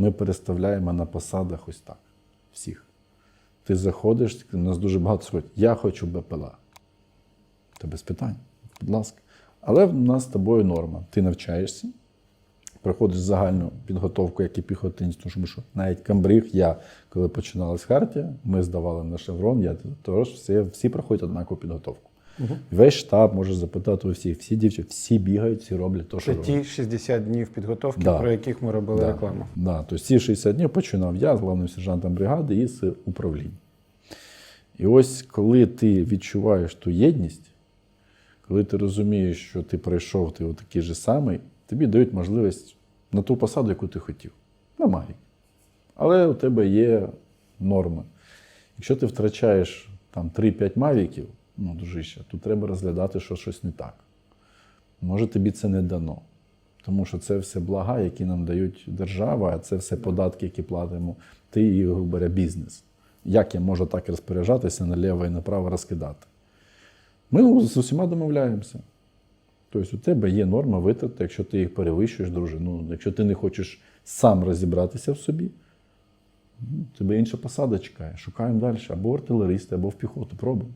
ми переставляємо на посадах ось так. Всіх. Ти заходиш, у нас дуже багато сходить. Я хочу БПЛА. Та без питань, будь ласка. Але в нас з тобою норма. Ти навчаєшся, проходиш загальну підготовку, як і піхотинець, тому що навіть камбриг, я, коли починалась хартія, ми здавали на шеврон, я тож всі, всі проходять однакову підготовку. Весь штаб може запитати у всіх, всі дівчата, всі бігають, всі роблять те, що Це роблять. ті 60 днів підготовки, Да. про яких ми робили Да, рекламу. Да, тобто ці 60 днів починав я з главним сержантом бригади і з управління. І ось коли ти відчуваєш ту єдність, коли ти розумієш, що ти пройшов ти такий же самий, тобі дають можливість на ту посаду, яку ти хотів. На магії. Але у тебе є норми. Якщо ти втрачаєш там 3-5 мавіків, ну, дружище, то треба розглядати, що щось не так. Може, тобі це не дано. Тому що це все блага, які нам дають держава, а це все податки, які платимо ти і, говоря, бізнес. Як я можу так розпоряджатися наліво і направо розкидати? Ми з усіма домовляємося. Тобто у тебе є норма витрат, якщо ти їх перевищуєш, друже. Ну, якщо ти не хочеш сам розібратися в собі, ну, тебе інша посада чекає. Шукаємо далі. Або артилеристи, або в піхоту. Пробуємо.